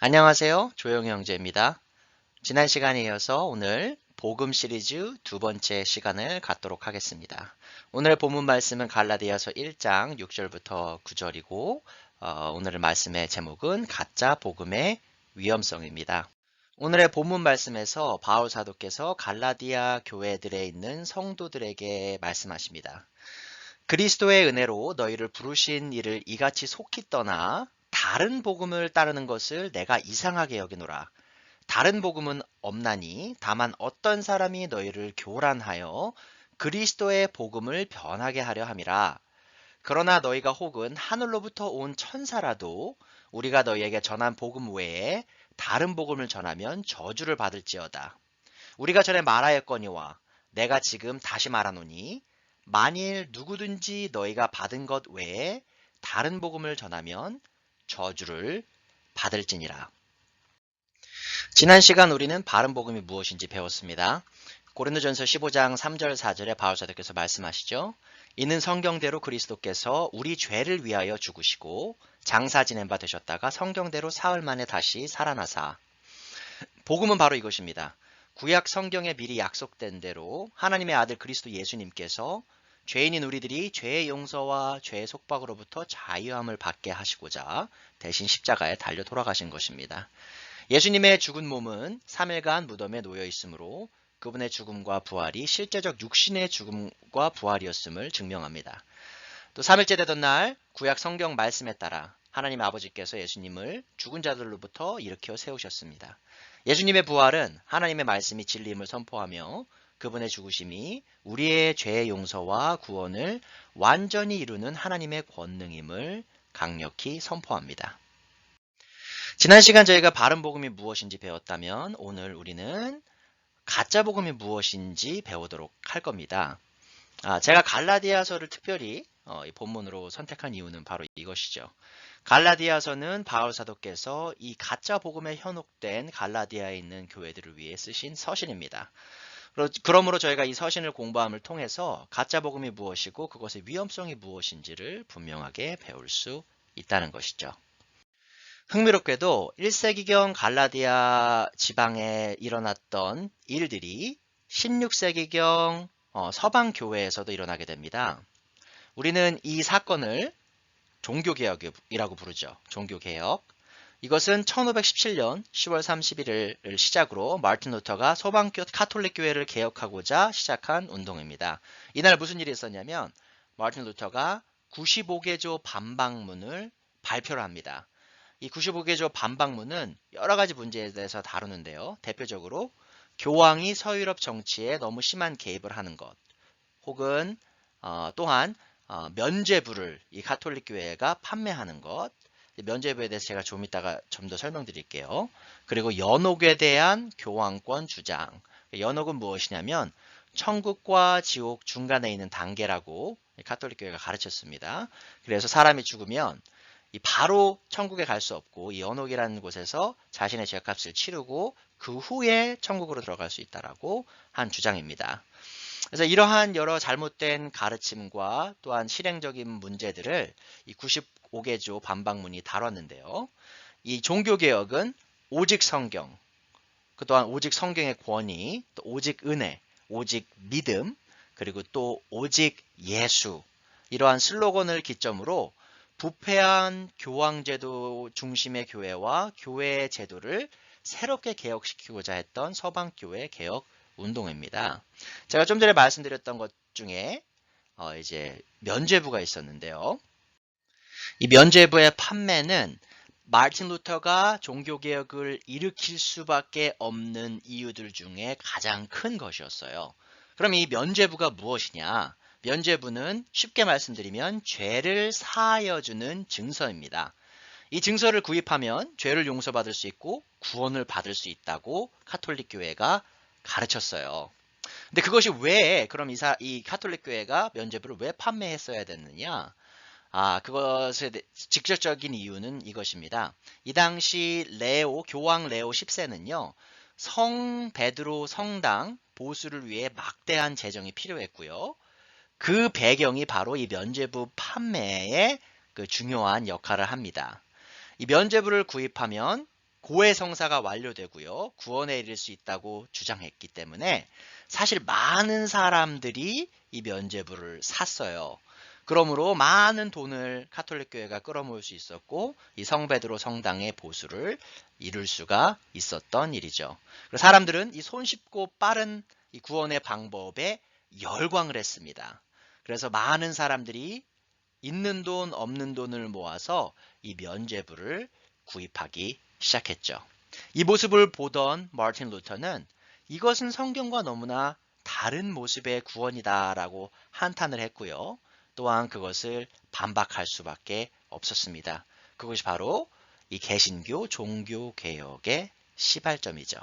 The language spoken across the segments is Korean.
안녕하세요. 조용히 형제입니다. 지난 시간에 이어서 오늘 복음 시리즈 두 번째 시간을 갖도록 하겠습니다. 오늘 본문 말씀은 갈라디아서 1장 6절부터 9절이고 어, 오늘 말씀의 제목은 가짜 복음의 위험성입니다. 오늘의 본문 말씀에서 바울 사도께서 갈라디아 교회들에 있는 성도들에게 말씀하십니다. 그리스도의 은혜로 너희를 부르신 이를 이같이 속히 떠나 다른 복음을 따르는 것을 내가 이상하게 여기노라. 다른 복음은 없나니 다만 어떤 사람이 너희를 교란하여 그리스도의 복음을 변하게 하려 함이라. 그러나 너희가 혹은 하늘로부터 온 천사라도 우리가 너희에게 전한 복음 외에 다른 복음을 전하면 저주를 받을지어다. 우리가 전에 말하였거니와 내가 지금 다시 말하노니 만일 누구든지 너희가 받은 것 외에 다른 복음을 전하면 저주를 받을지니라. 지난 시간 우리는 바른 복음이 무엇인지 배웠습니다. 고린도전서 15장 3절 4절에 바울 사도께서 말씀하시죠. 이는 성경대로 그리스도께서 우리 죄를 위하여 죽으시고 장사 지낸 바 되셨다가 성경대로 사흘 만에 다시 살아나사. 복음은 바로 이것입니다. 구약 성경에 미리 약속된 대로 하나님의 아들 그리스도 예수님께서 죄인인 우리들이 죄의 용서와 죄의 속박으로부터 자유함을 받게 하시고자 대신 십자가에 달려 돌아가신 것입니다. 예수님의 죽은 몸은 3일간 무덤에 놓여 있으므로 그분의 죽음과 부활이 실제적 육신의 죽음과 부활이었음을 증명합니다. 또 3일째 되던 날 구약 성경 말씀에 따라 하나님 아버지께서 예수님을 죽은 자들로부터 일으켜 세우셨습니다. 예수님의 부활은 하나님의 말씀이 진리임을 선포하며 그분의 죽으심이 우리의 죄의 용서와 구원을 완전히 이루는 하나님의 권능임을 강력히 선포합니다. 지난 시간 저희가 바른 복음이 무엇인지 배웠다면 오늘 우리는 가짜 복음이 무엇인지 배우도록 할 겁니다. 아, 제가 갈라디아서를 특별히 어, 본문으로 선택한 이유는 바로 이것이죠. 갈라디아서는 바울 사도께서 이 가짜 복음에 현혹된 갈라디아에 있는 교회들을 위해 쓰신 서신입니다. 그러므로 저희가 이 서신을 공부함을 통해서 가짜 복음이 무엇이고 그것의 위험성이 무엇인지를 분명하게 배울 수 있다는 것이죠. 흥미롭게도 1세기경 갈라디아 지방에 일어났던 일들이 16세기경 어, 서방 교회에서도 일어나게 됩니다. 우리는 이 사건을 종교개혁이라고 부르죠. 종교개혁. 이것은 1517년 10월 31일을 시작으로 마르틴 루터가 소방교 카톨릭 교회를 개혁하고자 시작한 운동입니다. 이날 무슨 일이 있었냐면 마르틴 루터가 95개조 반박문을 발표를 합니다. 이 95개조 반박문은 여러 가지 문제에 대해서 다루는데요. 대표적으로 교황이 서유럽 정치에 너무 심한 개입을 하는 것, 혹은 어, 또한 어, 면죄부를 이 카톨릭 교회가 판매하는 것, 면제부에 대해서 제가 좀 이따가 좀 더 설명드릴게요. 그리고 연옥에 대한 교황권 주장. 연옥은 무엇이냐면 천국과 지옥 중간에 있는 단계라고 카톨릭 교회가 가르쳤습니다. 그래서 사람이 죽으면 바로 천국에 갈 수 없고 이 연옥이라는 곳에서 자신의 죄값을 치르고 그 후에 천국으로 들어갈 수 있다라고 한 주장입니다. 그래서 이러한 여러 잘못된 가르침과 또한 실행적인 문제들을 이 95개조 반박문이 다뤘는데요. 이 종교개혁은 오직 성경, 그 또한 오직 성경의 권위, 또 오직 은혜, 오직 믿음, 그리고 또 오직 예수 이러한 슬로건을 기점으로 부패한 교황제도 중심의 교회와 교회의 제도를 새롭게 개혁시키고자 했던 서방교회 개혁 운동입니다. 제가 좀 전에 말씀드렸던 것 중에 어 이제 면죄부가 있었는데요. 이 면죄부의 판매는 마틴 루터가 종교개혁을 일으킬 수밖에 없는 이유들 중에 가장 큰 것이었어요. 그럼 이 면죄부가 무엇이냐? 면죄부는 쉽게 말씀드리면 죄를 사하여주는 증서입니다. 이 증서를 구입하면 죄를 용서받을 수 있고 구원을 받을 수 있다고 카톨릭 교회가 가르쳤어요. 근데 그것이 왜 그럼 이사 이 카톨릭 교회가 면죄부를 왜 판매했어야 됐느냐? 아, 그것의 직접적인 이유는 이것입니다. 이 당시 레오 교황 레오 10세는요. 성 베드로 성당 보수를 위해 막대한 재정이 필요했고요. 그 배경이 바로 이 면죄부 판매에 그 중요한 역할을 합니다. 이 면죄부를 구입하면 고해 성사가 완료되고요. 구원에 이를 수 있다고 주장했기 때문에 사실 많은 사람들이 이 면죄부를 샀어요. 그러므로 많은 돈을 카톨릭 교회가 끌어모을 수 있었고 이 성베드로 성당의 보수를 이룰 수가 있었던 일이죠. 사람들은 이 손쉽고 빠른 이 구원의 방법에 열광을 했습니다. 그래서 많은 사람들이 있는 돈 없는 돈을 모아서 이 면죄부를 구입하기 시작했죠. 이 모습을 보던 마틴 루터는 이것은 성경과 너무나 다른 모습의 구원이다 라고 한탄을 했고요. 또한 그것을 반박할 수밖에 없었습니다. 그것이 바로 이 개신교 종교 개혁의 시발점이죠.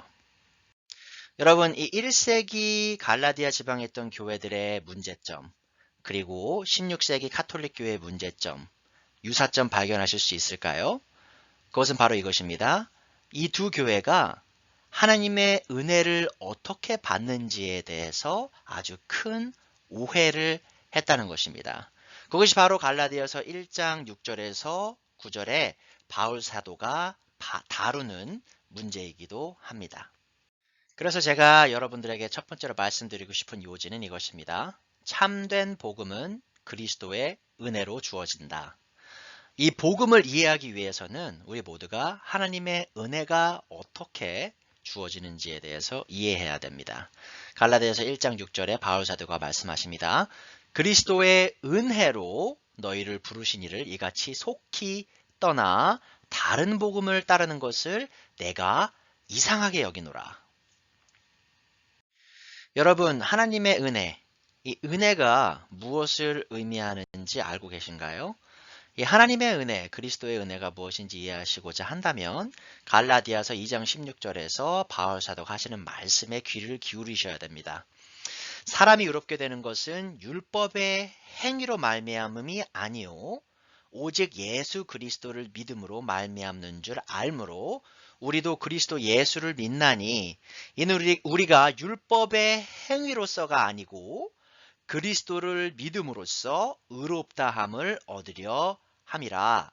여러분, 이 1세기 갈라디아 지방에 있던 교회들의 문제점, 그리고 16세기 카톨릭 교회의 문제점, 유사점 발견하실 수 있을까요? 그것은 바로 이것입니다. 이 두 교회가 하나님의 은혜를 어떻게 받는지에 대해서 아주 큰 오해를 했다는 것입니다. 그것이 바로 갈라디아서 1장 6절에서 9절에 바울 사도가 다루는 문제이기도 합니다. 그래서 제가 여러분들에게 첫 번째로 말씀드리고 싶은 요지는 이것입니다. 참된 복음은 그리스도의 은혜로 주어진다. 이 복음을 이해하기 위해서는 우리 모두가 하나님의 은혜가 어떻게 주어지는지에 대해서 이해해야 됩니다. 갈라디아서 1장 6절에 바울 사도가 말씀하십니다. 그리스도의 은혜로 너희를 부르신 이를 이같이 속히 떠나 다른 복음을 따르는 것을 내가 이상하게 여기노라. 여러분, 하나님의 은혜, 이 은혜가 무엇을 의미하는지 알고 계신가요? 이 하나님의 은혜, 그리스도의 은혜가 무엇인지 이해하시고자 한다면 갈라디아서 2장 16절에서 바울 사도가 하시는 말씀에 귀를 기울이셔야 됩니다. 사람이 의롭게 되는 것은 율법의 행위로 말미암음이 아니요 오직 예수 그리스도를 믿음으로 말미암는 줄 알므로 우리도 그리스도 예수를 믿나니 이는 우리가 율법의 행위로서가 아니고 그리스도를 믿음으로써 의롭다함을 얻으려 함이라.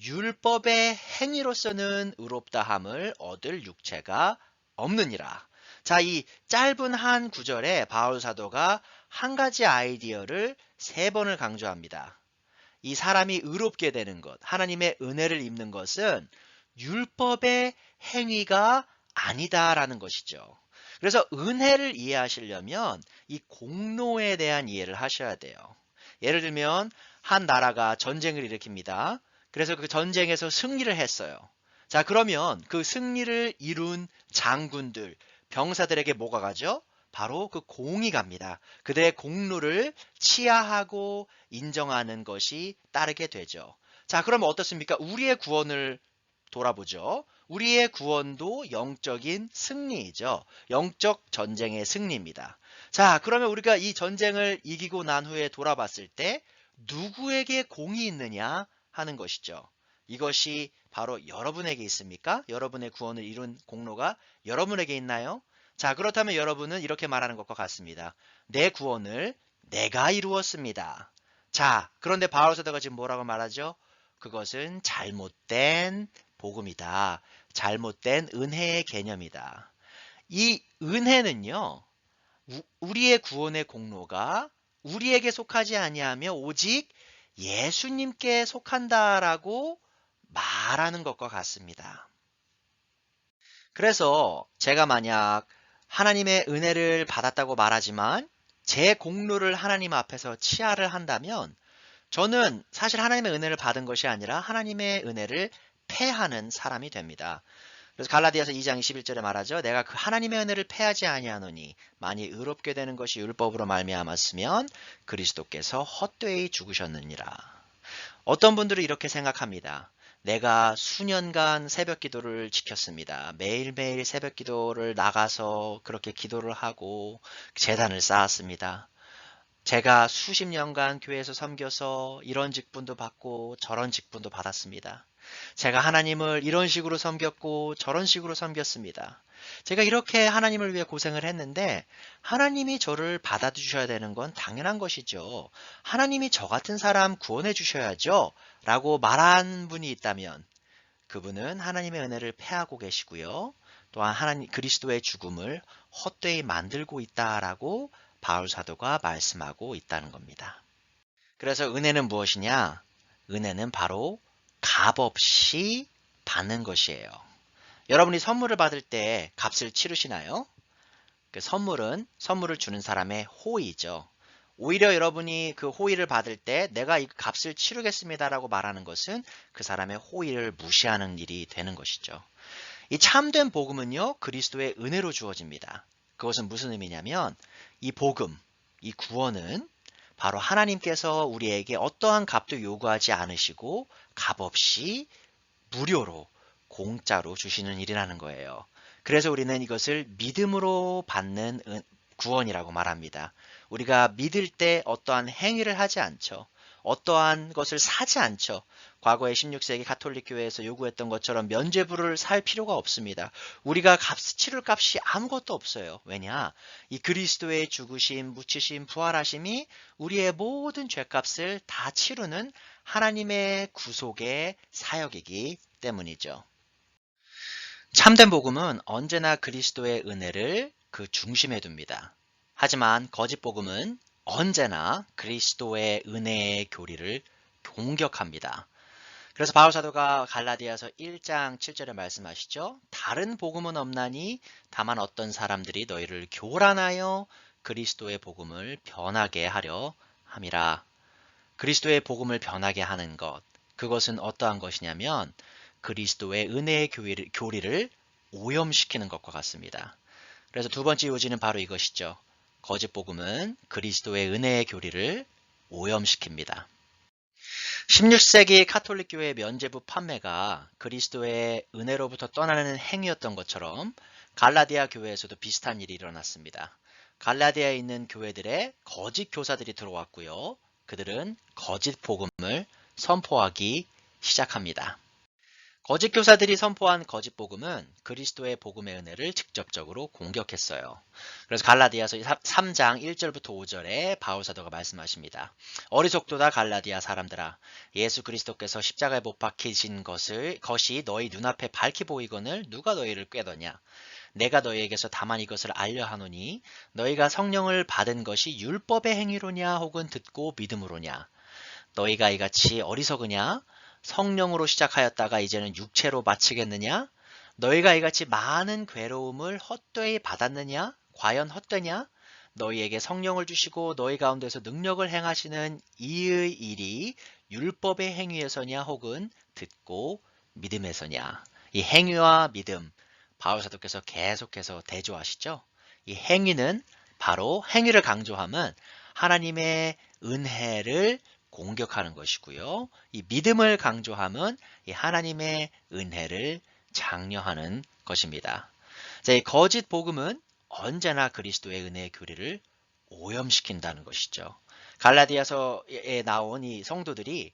율법의 행위로서는 의롭다함을 얻을 육체가 없느니라. 자, 이 짧은 한 구절에 바울 사도가 한 가지 아이디어를 세 번을 강조합니다. 이 사람이 의롭게 되는 것, 하나님의 은혜를 입는 것은 율법의 행위가 아니다라는 것이죠. 그래서 은혜를 이해하시려면 이 공로에 대한 이해를 하셔야 돼요. 예를 들면 한 나라가 전쟁을 일으킵니다. 그래서 그 전쟁에서 승리를 했어요. 자, 그러면 그 승리를 이룬 장군들, 병사들에게 뭐가 가죠? 바로 그 공이 갑니다. 그들의 공로를 치하하고 인정하는 것이 따르게 되죠. 자, 그러면 어떻습니까? 우리의 구원을 돌아보죠. 우리의 구원도 영적인 승리이죠. 영적 전쟁의 승리입니다. 자, 그러면 우리가 이 전쟁을 이기고 난 후에 돌아봤을 때 누구에게 공이 있느냐 하는 것이죠. 이것이 바로 여러분에게 있습니까? 여러분의 구원을 이룬 공로가 여러분에게 있나요? 자, 그렇다면 여러분은 이렇게 말하는 것과 같습니다. 내 구원을 내가 이루었습니다. 자, 그런데 바울 사도가 지금 뭐라고 말하죠? 그것은 잘못된 복음이다. 잘못된 은혜의 개념이다. 이 은혜는요. 우리의 구원의 공로가 우리에게 속하지 아니하며 오직 예수님께 속한다라고 말하는 것과 같습니다. 그래서 제가 만약 하나님의 은혜를 받았다고 말하지만 제 공로를 하나님 앞에서 치하를 한다면 저는 사실 하나님의 은혜를 받은 것이 아니라 하나님의 은혜를 패하는 사람이 됩니다. 그래서 갈라디아서 2장 21절에 말하죠. 내가 그 하나님의 은혜를 패하지 아니하노니 많이 의롭게 되는 것이 율법으로 말미암았으면 그리스도께서 헛되이 죽으셨느니라. 어떤 분들은 이렇게 생각합니다. 내가 수년간 새벽 기도를 지켰습니다. 매일매일 새벽 기도를 나가서 그렇게 기도를 하고 재단을 쌓았습니다. 제가 수십 년간 교회에서 섬겨서 이런 직분도 받고 저런 직분도 받았습니다. 제가 하나님을 이런 식으로 섬겼고 저런 식으로 섬겼습니다. 제가 이렇게 하나님을 위해 고생을 했는데 하나님이 저를 받아주셔야 되는 건 당연한 것이죠. 하나님이 저 같은 사람 구원해 주셔야죠. 라고 말한 분이 있다면 그분은 하나님의 은혜를 패하고 계시고요. 또한 하나님 그리스도의 죽음을 헛되이 만들고 있다라고 바울 사도가 말씀하고 있다는 겁니다. 그래서 은혜는 무엇이냐? 은혜는 바로 값 없이 받는 것이에요. 여러분이 선물을 받을 때 값을 치르시나요? 그 선물은 선물을 주는 사람의 호의죠. 오히려 여러분이 그 호의를 받을 때 내가 이 값을 치르겠습니다라고 말하는 것은 그 사람의 호의를 무시하는 일이 되는 것이죠. 이 참된 복음은요, 그리스도의 은혜로 주어집니다. 그것은 무슨 의미냐면 이 복음, 이 구원은 바로 하나님께서 우리에게 어떠한 값도 요구하지 않으시고 값 없이 무료로 공짜로 주시는 일이라는 거예요. 그래서 우리는 이것을 믿음으로 받는 구원이라고 말합니다. 우리가 믿을 때 어떠한 행위를 하지 않죠. 어떠한 것을 사지 않죠. 과거에 16세기 가톨릭 교회에서 요구했던 것처럼 면죄부를 살 필요가 없습니다. 우리가 값, 치를 값이 아무것도 없어요. 왜냐? 이 그리스도의 죽으심, 묻히심, 부활하심이 우리의 모든 죄값을 다 치르는 하나님의 구속의 사역이기 때문이죠. 참된 복음은 언제나 그리스도의 은혜를 그 중심에 둡니다. 하지만 거짓 복음은 언제나 그리스도의 은혜의 교리를 공격합니다. 그래서 바울 사도가 갈라디아서 1장 7절에 말씀하시죠. 다른 복음은 없나니 다만 어떤 사람들이 너희를 교란하여 그리스도의 복음을 변하게 하려 함이라. 그리스도의 복음을 변하게 하는 것. 그것은 어떠한 것이냐면 그리스도의 은혜의 교리를, 오염시키는 것과 같습니다. 그래서 두 번째 요지는 바로 이것이죠. 거짓 복음은 그리스도의 은혜의 교리를 오염시킵니다. 16세기 카톨릭 교회의 면제부 판매가 그리스도의 은혜로부터 떠나는 행위였던 것처럼 갈라디아 교회에서도 비슷한 일이 일어났습니다. 갈라디아에 있는 교회들의 거짓 교사들이 들어왔고요. 그들은 거짓 복음을 선포하기 시작합니다. 거짓 교사들이 선포한 거짓 복음은 그리스도의 복음의 은혜를 직접적으로 공격했어요. 그래서 갈라디아서 3장 1절부터 5절에 바울 사도가 말씀하십니다. 어리석도다 갈라디아 사람들아 예수 그리스도께서 십자가에 못 박히신 것을 것이 너희 눈앞에 밝히 보이거늘 누가 너희를 꾀더냐 내가 너희에게서 다만 이것을 알려 하노니 너희가 성령을 받은 것이 율법의 행위로냐 혹은 듣고 믿음으로냐 너희가 이같이 어리석으냐 성령으로 시작하였다가 이제는 육체로 마치겠느냐? 너희가 이같이 많은 괴로움을 헛되이 받았느냐? 과연 헛되냐? 너희에게 성령을 주시고 너희 가운데서 능력을 행하시는 이의 일이 율법의 행위에서냐 혹은 듣고 믿음에서냐? 이 행위와 믿음, 바울 사도께서 계속해서 대조하시죠? 이 행위는 바로 행위를 강조함은 하나님의 은혜를 공격하는 것이고요. 이 믿음을 강조함은 이 하나님의 은혜를 장려하는 것입니다. 자, 이 거짓 복음은 언제나 그리스도의 은혜의 교리를 오염시킨다는 것이죠. 갈라디아서에 나온 이 성도들이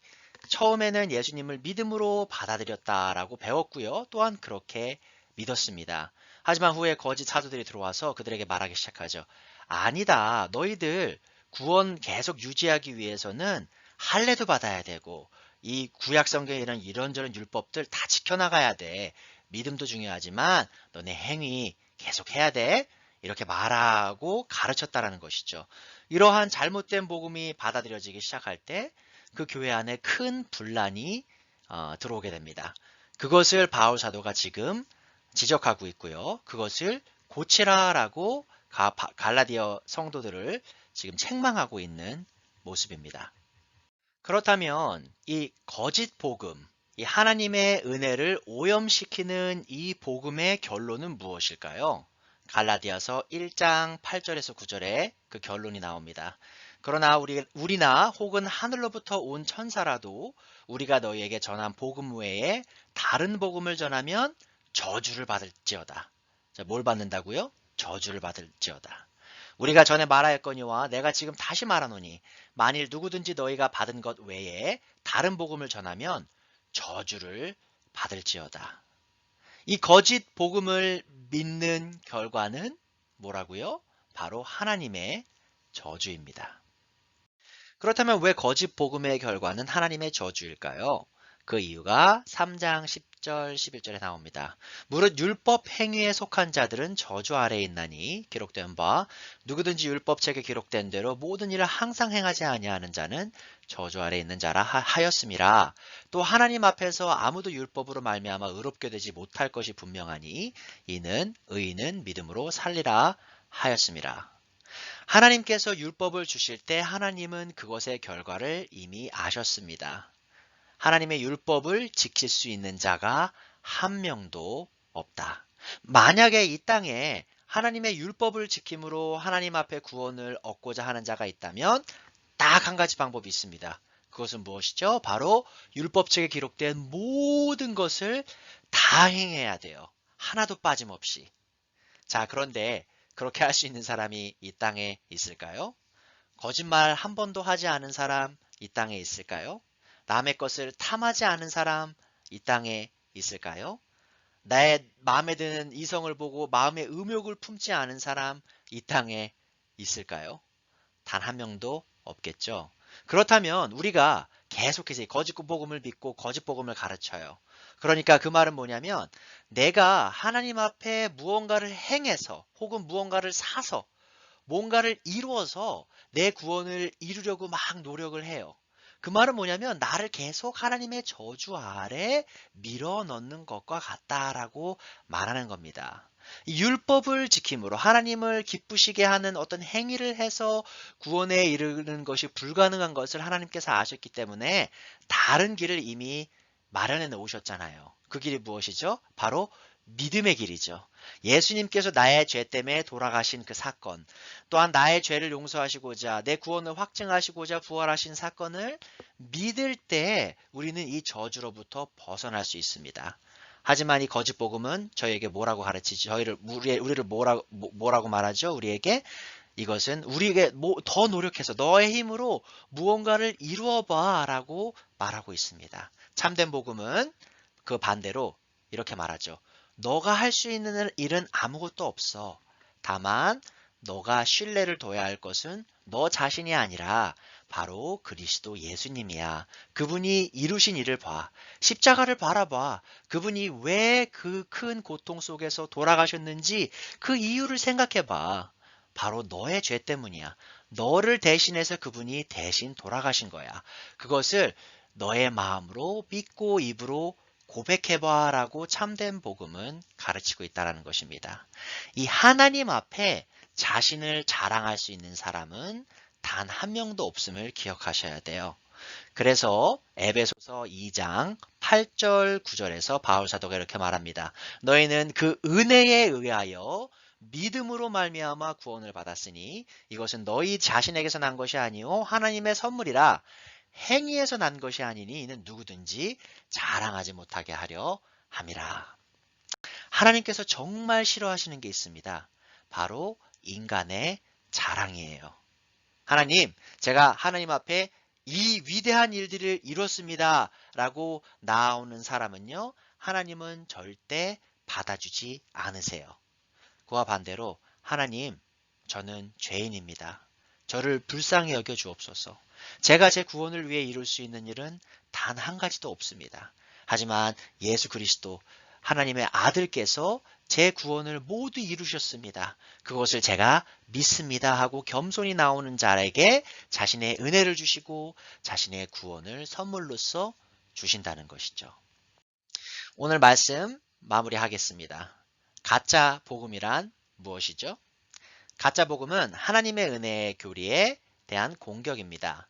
처음에는 예수님을 믿음으로 받아들였다라고 배웠고요. 또한 그렇게 믿었습니다. 하지만 후에 거짓 사도들이 들어와서 그들에게 말하기 시작하죠. 아니다. 너희들 구원 계속 유지하기 위해서는 할례도 받아야 되고 이 구약 성경에 이런 이런저런 율법들 다 지켜나가야 돼. 믿음도 중요하지만 너네 행위 계속 해야 돼. 이렇게 말하고 가르쳤다라는 것이죠. 이러한 잘못된 복음이 받아들여지기 시작할 때 그 교회 안에 큰 분란이 어, 들어오게 됩니다. 그것을 바울 사도가 지금 지적하고 있고요. 그것을 고치라라고 갈라디아 성도들을 지금 책망하고 있는 모습입니다. 그렇다면 이 거짓 복음, 이 하나님의 은혜를 오염시키는 이 복음의 결론은 무엇일까요? 갈라디아서 1장 8절에서 9절에 그 결론이 나옵니다. 그러나 우리, 우리나 혹은 하늘로부터 온 천사라도 우리가 너희에게 전한 복음 외에 다른 복음을 전하면 저주를 받을지어다. 자, 뭘 받는다고요? 저주를 받을지어다. 우리가 전에 말하였거니와 내가 지금 다시 말하노니 만일 누구든지 너희가 받은 것 외에 다른 복음을 전하면 저주를 받을지어다. 이 거짓 복음을 믿는 결과는 뭐라고요? 바로 하나님의 저주입니다. 그렇다면 왜 거짓 복음의 결과는 하나님의 저주일까요? 그 이유가 3장 10절, 11절에 나옵니다. 무릇 율법 행위에 속한 자들은 저주 아래에 있나니 기록된 바 누구든지 율법책에 기록된 대로 모든 일을 항상 행하지 아니하는 자는 저주 아래에 있는 자라 하- 하였음이라. 또 하나님 앞에서 아무도 율법으로 말미암아 의롭게 되지 못할 것이 분명하니 이는 의인은 믿음으로 살리라 하였음이라. 하나님께서 율법을 주실 때 하나님은 그것의 결과를 이미 아셨습니다. 하나님의 율법을 지킬 수 있는 자가 한 명도 없다. 만약에 이 땅에 하나님의 율법을 지킴으로 하나님 앞에 구원을 얻고자 하는 자가 있다면 딱 한 가지 방법이 있습니다. 그것은 무엇이죠? 바로 율법책에 기록된 모든 것을 다 행해야 돼요. 하나도 빠짐없이. 자, 그런데 그렇게 할 수 있는 사람이 이 땅에 있을까요? 거짓말 한 번도 하지 않은 사람 이 땅에 있을까요? 남의 것을 탐하지 않은 사람 이 땅에 있을까요? 나의 마음에 드는 이성을 보고 마음의 음욕을 품지 않은 사람 이 땅에 있을까요? 단 한 명도 없겠죠. 그렇다면 우리가 계속해서 이 거짓 복음을 믿고 거짓 복음을 가르쳐요. 그러니까 그 말은 뭐냐면 내가 하나님 앞에 무언가를 행해서 혹은 무언가를 사서 뭔가를 이루어서 내 구원을 이루려고 막 노력을 해요. 그 말은 뭐냐면 나를 계속 하나님의 저주 아래 밀어 넣는 것과 같다라고 말하는 겁니다. 이 율법을 지킴으로 하나님을 기쁘시게 하는 어떤 행위를 해서 구원에 이르는 것이 불가능한 것을 하나님께서 아셨기 때문에 다른 길을 이미 마련해 놓으셨잖아요. 그 길이 무엇이죠? 바로 믿음의 길이죠. 예수님께서 나의 죄 때문에 돌아가신 그 사건, 또한 나의 죄를 용서하시고자 내 구원을 확증하시고자 부활하신 사건을 믿을 때 우리는 이 저주로부터 벗어날 수 있습니다. 하지만 이 거짓 복음은 저희에게 뭐라고 가르치지? 저희를 우리 우리를 뭐라고 뭐- 뭐라고 말하죠? 우리에게 이것은 우리에게 뭐- 더 노력해서 너의 힘으로 무언가를 이루어 봐라고 말하고 있습니다. 참된 복음은 그 반대로 이렇게 말하죠. 너가 할 수 있는 일은 아무것도 없어. 다만 너가 신뢰를 둬야 할 것은 너 자신이 아니라 바로 그리스도 예수님이야. 그분이 이루신 일을 봐. 십자가를 바라봐. 그분이 왜 그 큰 고통 속에서 돌아가셨는지 그 이유를 생각해 봐. 바로 너의 죄 때문이야. 너를 대신해서 그분이 대신 돌아가신 거야. 그것을 너의 마음으로 믿고 입으로 고백해봐 라고 참된 복음은 가르치고 있다는 것입니다. 이 하나님 앞에 자신을 자랑할 수 있는 사람은 단 한 명도 없음을 기억하셔야 돼요. 그래서 에베소서 2장 8절 9절에서 바울 사도가 이렇게 말합니다. 너희는 그 은혜에 의하여 믿음으로 말미암아 구원을 받았으니 이것은 너희 자신에게서 난 것이 아니요 하나님의 선물이라 행위에서 난 것이 아니니 이는 누구든지 자랑하지 못하게 하려 함이라. 하나님께서 정말 싫어하시는 게 있습니다. 바로 인간의 자랑이에요. 하나님, 제가 하나님 앞에 이 위대한 일들을 이뤘습니다. 라고 나오는 사람은요, 하나님은 절대 받아주지 않으세요. 그와 반대로, 하나님, 저는 죄인입니다. 저를 불쌍히 여겨 주옵소서. 제가 제 구원을 위해 이룰 수 있는 일은 단 한 가지도 없습니다. 하지만 예수 그리스도, 하나님의 아들께서 제 구원을 모두 이루셨습니다. 그것을 제가 믿습니다 하고 겸손히 나오는 자에게 자신의 은혜를 주시고 자신의 구원을 선물로써 주신다는 것이죠. 오늘 말씀 마무리하겠습니다. 가짜 복음이란 무엇이죠? 가짜 복음은 하나님의 은혜의 교리에 대한 공격입니다.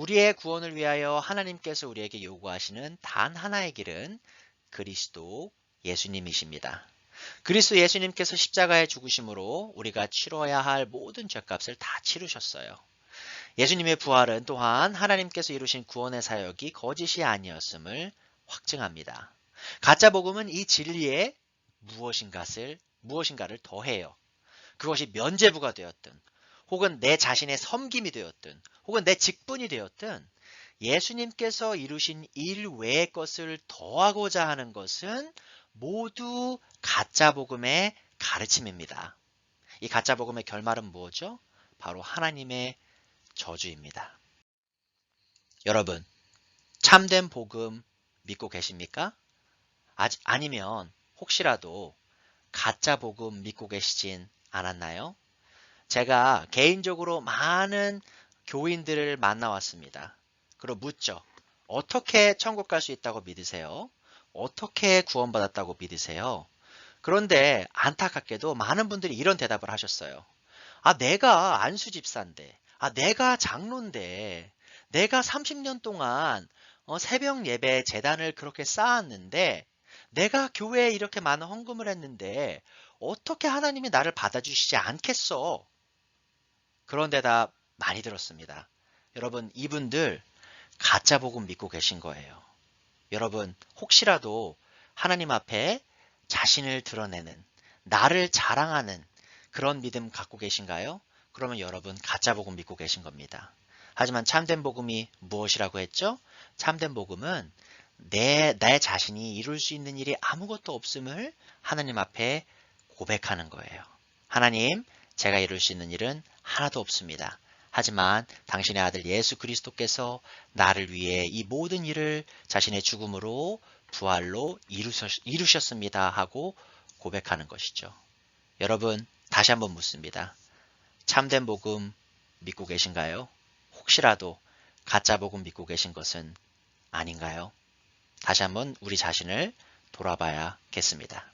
우리의 구원을 위하여 하나님께서 우리에게 요구하시는 단 하나의 길은 그리스도 예수님이십니다. 그리스도 예수님께서 십자가에 죽으심으로 우리가 치러야 할 모든 죄값을 다 치르셨어요. 예수님의 부활은 또한 하나님께서 이루신 구원의 사역이 거짓이 아니었음을 확증합니다. 가짜 복음은 이 진리에 무엇인가를 더해요. 그것이 면죄부가 되었든 혹은 내 자신의 섬김이 되었든 혹은 내 직분이 되었든 예수님께서 이루신 일 외의 것을 더하고자 하는 것은 모두 가짜 복음의 가르침입니다. 이 가짜 복음의 결말은 뭐죠? 바로 하나님의 저주입니다. 여러분, 참된 복음 믿고 계십니까? 아니면 혹시라도 가짜 복음 믿고 계시진 않았나요? 제가 개인적으로 많은 교인들을 만나왔습니다. 그리고 묻죠. 어떻게 천국 갈 수 있다고 믿으세요? 어떻게 구원받았다고 믿으세요? 그런데 안타깝게도 많은 분들이 이런 대답을 하셨어요. 아, 내가 안수 집사인데, 아, 내가 장로인데, 내가 30년 동안 어, 새벽 예배 재단을 그렇게 쌓았는데, 내가 교회에 이렇게 많은 헌금을 했는데, 어떻게 하나님이 나를 받아주시지 않겠어? 그런 대답 많이 들었습니다. 여러분, 이분들 가짜 복음 믿고 계신 거예요. 여러분, 혹시라도 하나님 앞에 자신을 드러내는, 나를 자랑하는 그런 믿음 갖고 계신가요? 그러면 여러분 가짜 복음 믿고 계신 겁니다. 하지만 참된 복음이 무엇이라고 했죠? 참된 복음은 내, 내 자신이 이룰 수 있는 일이 아무것도 없음을 하나님 앞에 고백하는 거예요. 하나님, 제가 이룰 수 있는 일은 하나도 없습니다. 하지만 당신의 아들 예수 그리스도께서 나를 위해 이 모든 일을 자신의 죽음으로 부활로 이루셨, 이루셨 습니다 하고 고백하는 것이죠. 여러분, 다시 한번 묻습니다. 참된 복음 믿고 계신가요? 혹시라도 가짜 복음 믿고 계신 것은 아닌가요? 다시 한번 우리 자신을 돌아봐야겠습니다.